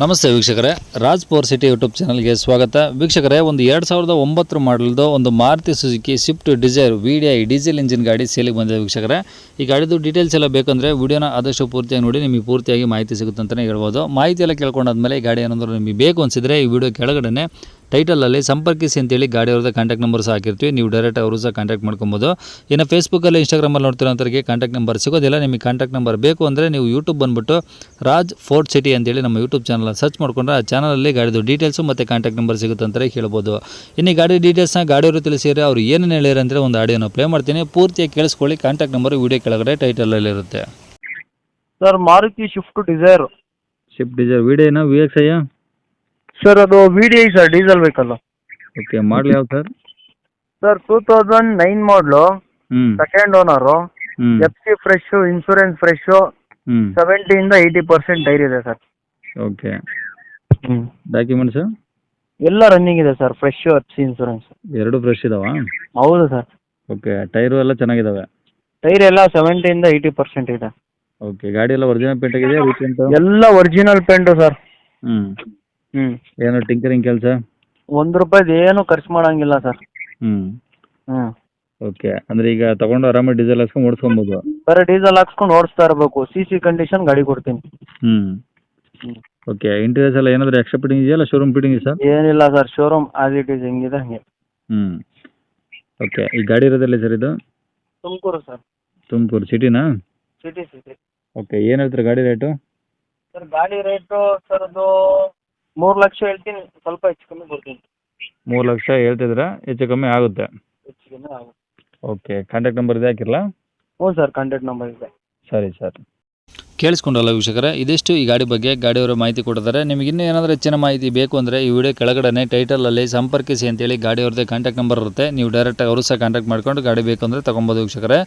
ನಮಸ್ತೆ ವೀಕ್ಷಕರೇ. Raj power city YouTube ಚಾನಲ್ಗೆ ಸ್ವಾಗತ. ವೀಕ್ಷಕರೇ, ಒಂದು ಎರಡು ಸಾವಿರದ ಒಂಬತ್ತರ ಮಾಡಲ್ದು ಒಂದು Maruti Suzuki Swift Dzire V D I diesel engine ಗಾಡಿ ಸೇಲಿಗೆ ಬಂದಿದೆ ವೀಕ್ಷಕರೇ. ಈ ಗಾಡಿದು ಡೀಟೇಲ್ಸ್ ಎಲ್ಲ ಬೇಕಂದರೆ ವೀಡಿಯೋನ ಆದಷ್ಟು ಪೂರ್ತಿಯಾಗಿ ನೋಡಿ, ನಿಮಗೆ ಪೂರ್ತಿಯಾಗಿ ಮಾಹಿತಿ ಸಿಗುತ್ತೆ ಅಂತಲೇ ಹೇಳ್ಬೋದು. ಮಾಹಿತಿ ಎಲ್ಲ ಕೇಳ್ಕೊಂಡಾದ್ಮೇಲೆ ಈ ಗಾಡಿ ಏನಾದರೂ ನಿಮಗೆ ಬೇಕು ಅನಿಸಿದರೆ ಈ ವಿಡಿಯೋ ಕೆಳಗಡೆ ಟೈಟಲಲ್ಲಿ ಸಂಪರ್ಕಿಸಿ ಅಂತೇಳಿ ಗಾಡಿಯವ್ರದ್ದು ಕಾಂಟ್ಯಾಕ್ಟ್ ನಂಬರ್ ಸಹ ಹಾಕಿರ್ತೀವಿ. ನೀವು ಡೈರೆಕ್ಟ್ ಅವರು ಸಹ ಕಾಂಟ್ಯಾಕ್ಟ್ ಮಾಡ್ಕೊಬೋದು. ಇನ್ನು ಫೇಸ್ಬುಕ್ಕಲ್ಲಿ ಇನ್ಸ್ಟಾಗ್ರಾಮಲ್ಲಿ ನೋಡ್ತಿರೋಂಥವ್ರಿಗೆ ಕಾಂಟ್ಯಾಕ್ಟ್ ನಂಬರ್ ಸಿಗೋದಿಲ್ಲ. ನಿಮಗೆ ಕಾಂಟ್ಯಾಕ್ಟ್ ನಂಬರ್ ಬೇಕು ಅಂದರೆ ನೀವು ಯೂಟ್ಯೂಬ್ ಬಂದುಬಿಟ್ಟು ರಾಜ್ ಫೋರ್ಟ್ ಸಿಟಿ ಅಂತೇಳಿ ನಮ್ಮ ಯೂಟ್ಯೂಬ್ ಚಾನಲ್ ಸರ್ಚ್ ಮಾಡ್ಕೊಂಡ್ರೆ ಆ ಚಾನಲಲ್ಲಿ ಗಾಡಿದು ಡೀಟೇಲ್ಸು ಮತ್ತು ಕಾಂಟ್ಯಾಕ್ಟ್ ನಂಬರ್ ಸಿಗುತ್ತೆ ಅಂತಲೇ ಹೇಳ್ಬೋದು. ಇನ್ನು ಗಾಡಿ ಡೀಟೇಲ್ಸ್ನ ಗಾಡಿಯವರು ತಿಳಿಸಿದ್ರೆ ಅವರು ಏನೇನು ಹೇಳಿದ್ರೆ ಅಂದರೆ ಒಂದು ಆಡಿಯೋನ ಪ್ಲೇ ಮಾಡ್ತೀನಿ. ಪೂರ್ತಿಯಾಗಿ ಕೇಳಿಸ್ಕೊಳ್ಳಿ. ಕಾಂಟ್ಯಾಕ್ಟ್ ನಂಬರ್ ವಿಡಿಯೋ ಕೆಳಗಡೆ ಟೈಟಲಲ್ಲಿ ಇರುತ್ತೆ. Sir Maruti Swift Dzire Swift Dzire ವಿಡಿಯೋನ ವಿ ಎಕ್ಸ್ ಐ ಸರ್ ಅದು V D I sir diesel vehicle okay ಮಾಡಲಿ ಯಾವ್ದು sir sir two thousand nine ಮಾಡಲು ಹ್ಞೂ ಸೆಕೆಂಡ್ ಓನರು ಹ್ಞೂ F C fresh insurance fresh ಹ್ಞೂ ಸೆವೆಂಟಿಯಿಂದ ಏಯ್ಟಿ ಪರ್ಸೆಂಟ್ ಟೈರ್ ಇದೆ ಸರ್ ಓಕೆ ಡಾಕ್ಯುಮೆಂಟ್ಸ್ ಡಾಕ್ಯುಮೆಂಟ್ಸು ಎಲ್ಲ ರನ್ನಿಂಗ್ ಇದೆ sir fresh F C insurance ಎರಡು ಫ್ರೆಶ್ ಇದಾವಾ? ಹೌದು ಸರ್ ಓಕೆ ಟೈರು ಎಲ್ಲ ಚೆನ್ನಾಗಿದಾವೆ? ಟೈರ್ ಎಲ್ಲ ಸೆವೆಂಟಿಯಿಂದ ಏಯ್ಟಿ ಪರ್ಸೆಂಟ್ ಇದೆ. ಓಕೆ ಗಾಡಿ ಎಲ್ಲ ಒರಿಜಿನಲ್ ಪೇಂಟ್ ಆಗಿದೆ ಎಲ್ಲ ಒರಿಜಿನಲ್ ಪೇಂಟು ಸರ್ ಹ್ಞೂ ಹ್ಞೂ ಏನು ಟಿಂಕರಿಂಗ್ ಕೆಲಸ? ಒಂದ್ ರೂಪಾಯಿದು ಏನು ಖರ್ಚು ಮಾಡಂಗಿಲ್ಲ ಸರ್. ಹ್ಞೂ ಹ್ಮ್. ಓಕೆ ಅಂದ್ರೆ ಈಗ ತಗೊಂಡು ಆರಾಮಾಗಿ ಡೀಸೆಲ್ ಹಾಕ್ಸ್ಕೊಂಡು ಓಡಿಸ್ಕೊಬೋದು? ಬರೀ ಡೀಸೆಲ್ ಹಾಕ್ಸ್ಕೊಂಡು ಓಡಿಸ್ತಾ ಇರಬೇಕು. ಸಿ ಸಿ ಕಂಡೀಷನ್ ಗಾಡಿ ಕೊಡ್ತೀನಿ. ಹ್ಞೂ ಹ್ಞೂ ಓಕೆ ಇಂಟೀರಿಯರ್ಸ್ ಎಲ್ಲ ಏನಾದರೂ ಎಕ್ಸ್ಟ್ರಾ ಫಿಟ್ಟಿಂಗ್ ಇದೆಯಲ್ಲ ಶೋರೂಮ್ ಫಿಟ್ಟಿಂಗ್ ಸರ್? ಏನಿಲ್ಲ sir. Showroom as it is ಹೆಂಗಿದೆ ಹಂಗೆ. ಹ್ಞೂ ಓಕೆ ಈ ಗಾಡಿ ಇರೋದಿಲ್ಲ ಸರ್ ಇದು? Tumakuru sir. Tumakuru ಸಿಟಿನಾ? City city. Okay ಏನು ಹೇಳ್ತೀರಾ ಗಾಡಿ ರೇಟು ಸರ್ ಗಾಡಿ ರೇಟು ಸರ್ ಅದು ಮೂರು ಲಕ್ಷ ಹೇಳ್ತೀನಿ ಸ್ವಲ್ಪ ಹೆಚ್ಚು ಕಮ್ಮಿ ಬರ್ತೀನಿ ಮೂರು ಲಕ್ಷ ಹೇಳ್ತಿದ್ದೀರಾ? ಹೆಚ್ಚು ಕಮ್ಮಿ ಆಗುತ್ತೆ. ಹೆಚ್ಚು ಕಮ್ಮಿ ಆಗುತ್ತೆ. ಓಕೆ ಕಾಂಟ್ಯಾಕ್ಟ್ ನಂಬರ್ ಇದೆ ಹಾಕಿರಲಾ? ಹ್ಞೂ ಸರ್ ಕಾಂಟ್ಯಾಕ್ಟ್ ನಂಬರ್ ಇದೆ. ಸರಿ ಸರ್. ಕೇಳಿಸ್ಕೊಂಡಲ್ಲ ವೀಕ್ಷಕರೇ. ಇದಿಷ್ಟು ಈ ಗಾಡಿ ಬಗ್ಗೆ ಗಾಡಿಯವರು ಮಾಹಿತಿ ಕೊಟ್ಟಿದ್ದಾರೆ. ನಿಮಗೆ ಇನ್ನೂ ಏನಾದರೂ ಹೆಚ್ಚಿನ ಮಾಹಿತಿ ಬೇಕು ಅಂದರೆ ಈ ವಿಡಿಯೋ ಕೆಳಗಡೆ ಟೈಟಲಲ್ಲಿ ಸಂಪರ್ಕಿಸಿ ಅಂತೇಳಿ ಗಾಡಿಯವ್ರದ್ದೇ ಕಾಂಟ್ಯಾಕ್ಟ್ ನಂಬರ್ ಇರುತ್ತೆ. ನೀವು ಡೈರೆಕ್ಟಾಗಿ ಅವರು ಸಹ ಕಾಂಟ್ಯಾಕ್ಟ್ ಮಾಡ್ಕೊಂಡು ಗಾಡಿ ಬೇಕು ಅಂದರೆ ತೊಗೊಬೋದು ವೀಕ್ಷಕರೇ.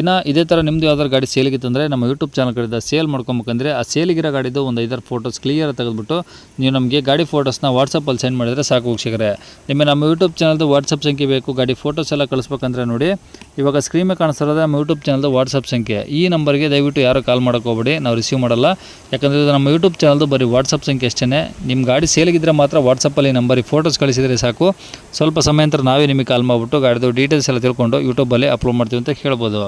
ಇನ್ನು ಇದೇ ಥರ ನಿಮ್ಮದು ಯಾವ್ದಾದ್ರು ಗಾಡಿ ಸೇಲಿಗಿತ್ತಂದರೆ ನಮ್ಮ ಯೂಟ್ಯೂಬ್ ಚಾನಲ್ ಕಡೆಯಿಂದ ಸೇಲ್ ಮಾಡ್ಕೊಬೇಕಂದ್ರೆ ಆ ಸೇಲಿಗಿರೋ ಗಾಡಿದು ಒಂದು ಐದಾರು ಫೋಟೋಸ್ ಕ್ಲಿಯರ್ ತೆಗೆದುಬಿಟ್ಟು ನೀವು ನಮಗೆ ಗಾಡಿ ಫೋಟೋಸ್ನ ವಾಟ್ಸಪ್ಪಲ್ಲಿ ಸೆಂಡ್ ಮಾಡಿದರೆ ಸಾಕು ವೀಕ್ಷಕರೇ. ನಿಮಗೆ ನಮ್ಮ ಯೂಟ್ಯೂಬ್ ಚಾನಲ್ದು ವಾಟ್ಸಪ್ ಸಂಖ್ಯೆ ಬೇಕು, ಗಾಡಿ ಫೋಟೋಸ್ ಎಲ್ಲ ಕಳಿಸ್ಬೇಕಂದ್ರೆ ನೋಡಿ. ಇವಾಗ ಸ್ಕ್ರೀನ್ ಮೇಲೆ ನಮ್ಮ ಯೂಟ್ಯೂಬ್ ಚಾನಲ್ದು ವಾಟ್ಸಪ್ ಸಂಖ್ಯೆ. ಈ ನಂಬರ್ಗೆ ದಯವಿಟ್ಟು ಯಾರು ಕಾಲ್ ಮಾಡೋಕೆ ಹೋಗ್ಬೇಡಿ. ನಾವು ರಿಸೀವ್ ಮಾಡಲ್ಲ. ಯಾಕಂದರೆ ನಮ್ಮ ಯೂಟ್ಯೂಬ್ ಚಾನಲ್ದು ಬರೀ ವಾಟ್ಸಪ್ ಸಂಖ್ಯೆ ಅಷ್ಟೇ ನಿಮ್ಮ ಗಾಡಿ ಸೇಲಿಗಿದ್ರೆ ಮಾತ್ರ ವಾಟ್ಸಪ್ಪಲ್ಲಿ ನಂಬರಿಗೆ ಫೋಟೋಸ್ ಕಳಿಸಿದರೆ ಸಾಕು. ಸ್ವಲ್ಪ ಸಮಯ ನಂತರ ನಾವೇ ನಿಮಗೆ ಕಾಲ್ ಮಾಡಿಬಿಟ್ಟು ಗಾಡಿದು ಡೀಟೇಲ್ಸ್ ಎಲ್ಲ ತಿಳ್ಕೊಂಡು ಯೂಟ್ಯೂಬಲ್ಲಿ ಅಪ್ಲೋಡ್ ಮಾಡ್ತೀವಿ ಅಂತ ಹೇಳ್ಬೋದು.